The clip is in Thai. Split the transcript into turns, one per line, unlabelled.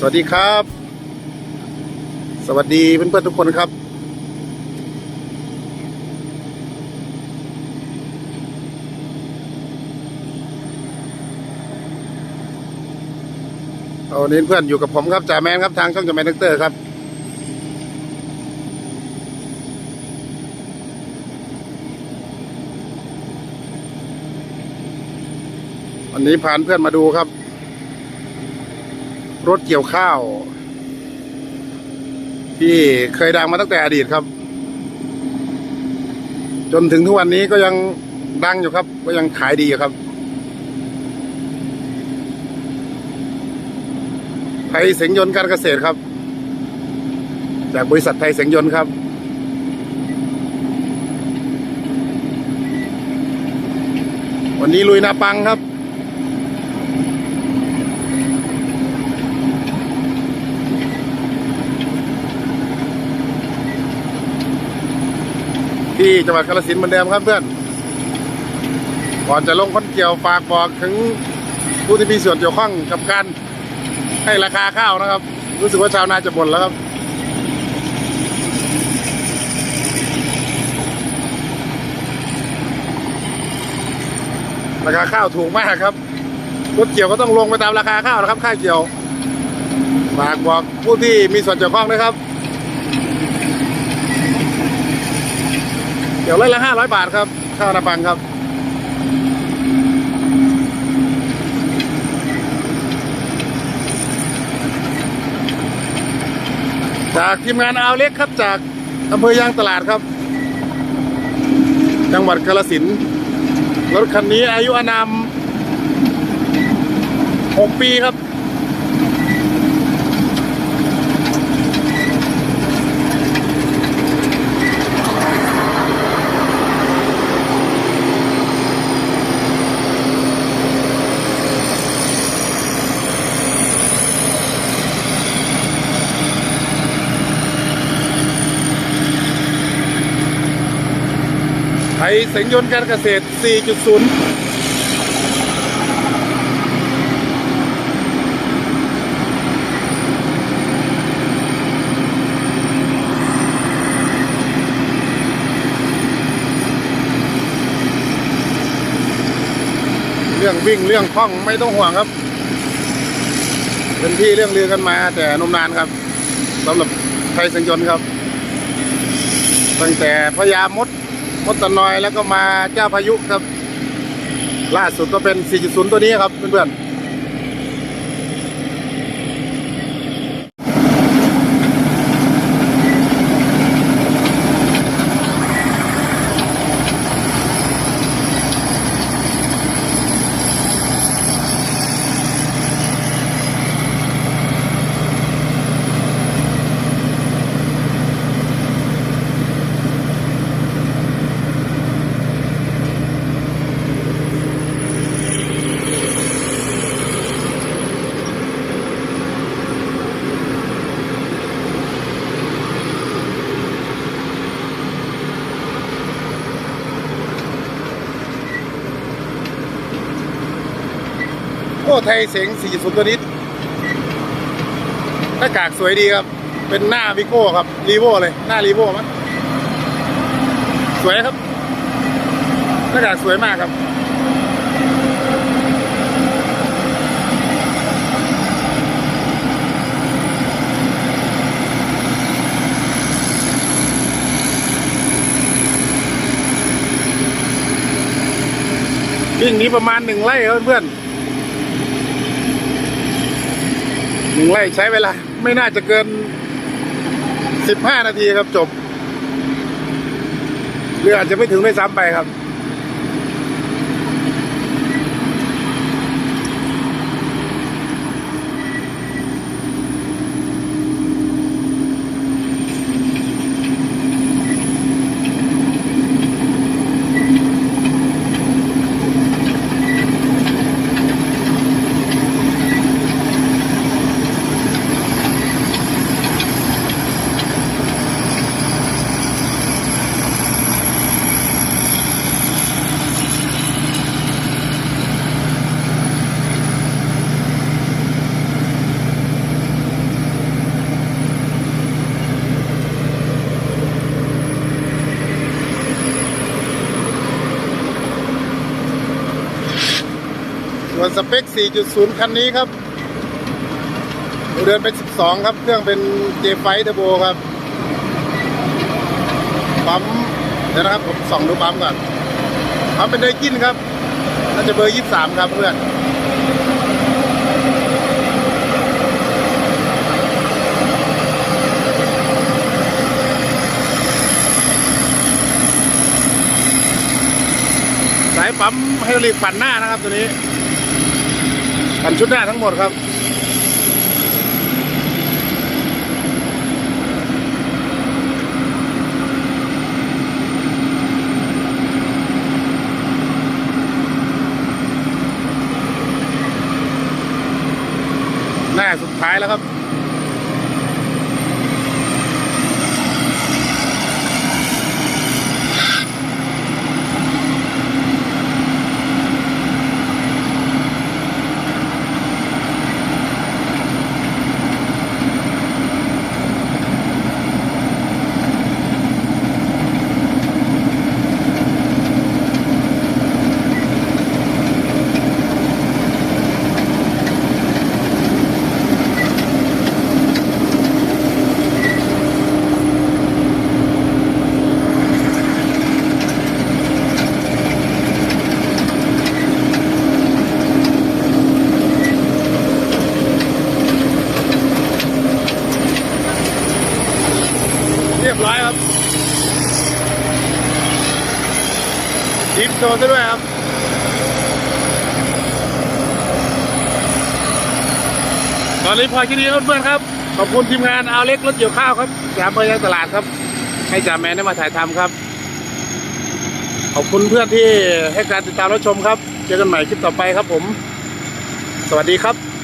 สวัสดีครับ สวัสดีเพื่อนๆทุกคนครับ เอาวันนี้เพื่อนอยู่กับผมครับจ่าแมนครับทางช่องจ่าแมนเดกเตอร์ครับวันนี้พาเพื่อนมาดูครับ รถเกี่ยวข้าว ที่เคยดังมาตั้งแต่อดีตครับ จนถึงทุกวันนี้ก็ยังดังอยู่ครับ ก็ยังขายดีอยู่ครับไทยเสียงยนต์การเกษตรครับ จากบริษัทไทยเสียงยนต์ครับวันนี้ลุยนาปังครับ ที่จังหวัดกาฬสินธุ์เหมือนเดิมครับเพื่อน ก่อนจะลงคนเกี่ยวฝากบอกถึงผู้ที่มีส่วนเกี่ยวข้องกับการให้ราคาข้าวนะครับ รู้สึกว่าชาวนาจะบ่นแล้วครับราคาข้าวถูกมากครับรถเกี่ยวก็ต้องลงไปตามราคาข้าวนะครับ ค่าเกี่ยวฝากบอกผู้ที่มีส่วนเกี่ยวข้องนะครับ เดี๋ยวไล่ละห้าร้อยบาทครับ ข้าวนาปังครับ จากทีมงานอาวเล็กครับจากอำเภอยางตลาดครับ จังหวัดกาฬสินรถคันนี้อายุอานามหกปีครับ ไทยเสงยนต์การเกษตร 4.0เรื่องวิ่งเรื่องคล่องไม่ต้องห่วงครับ เป็นที่เรื่องเลือกันมาแต่นมนานครับสำหรับไทยเสงยนต์ครับ ตั้งแต่พญามด มตนอยแล้วก็มาเจ้าพายุครับ ล่าสุดก็เป็น 4.0 ตัวนี้ครับเพื่อนๆ ไทยเสียง4.0 ตัวนี้หน้ากากสวยดีครับ เป็นหน้าวิโก้ครับรีโวเลย หน้ารีโวมั้งสวยครับหน้ากากสวยมากครับ วิ่งนี้ประมาณหนึ่งไร่ครับเพื่อน หนึ่งไร่ใช้เวลา ไม่น่าจะเกินสิบห้านาทีครับจบ หรืออาจจะไม่ถึงด้วยซ้ำไปครับ ส่วนสเปค 4.0 คันนี้ครับเดินเป็น 12 ครับ เครื่องเป็น J5 Turbo ครับปั๊มเดี๋ยวนะครับ ผมส่องดูปั๊มก่อนปั๊มเป็นไดกินครับน่าจะเบอร์ 23 ครับเพื่อนสายปั๊มไฮดรอลิกปั่นหน้านะครับตัวนี้ ปั่นชุดหน้าทั้งหมดครับ รียบร้อยครับดิฟโชว์ซะด้วยครับตอนนี้พอแค่นี้ครับเพื่อนครับ ขอบคุณทีมงานเอาเล็กรถเกี่ยวข้าวครับสามเบอร์ยังตลาดครับ ให้จ่าแมนได้มาถ่ายทำครับ ขอบคุณเพื่อนที่ให้การติดตามรับชมครับ เจอกันใหม่คลิปต่อไปครับผม สวัสดีครับ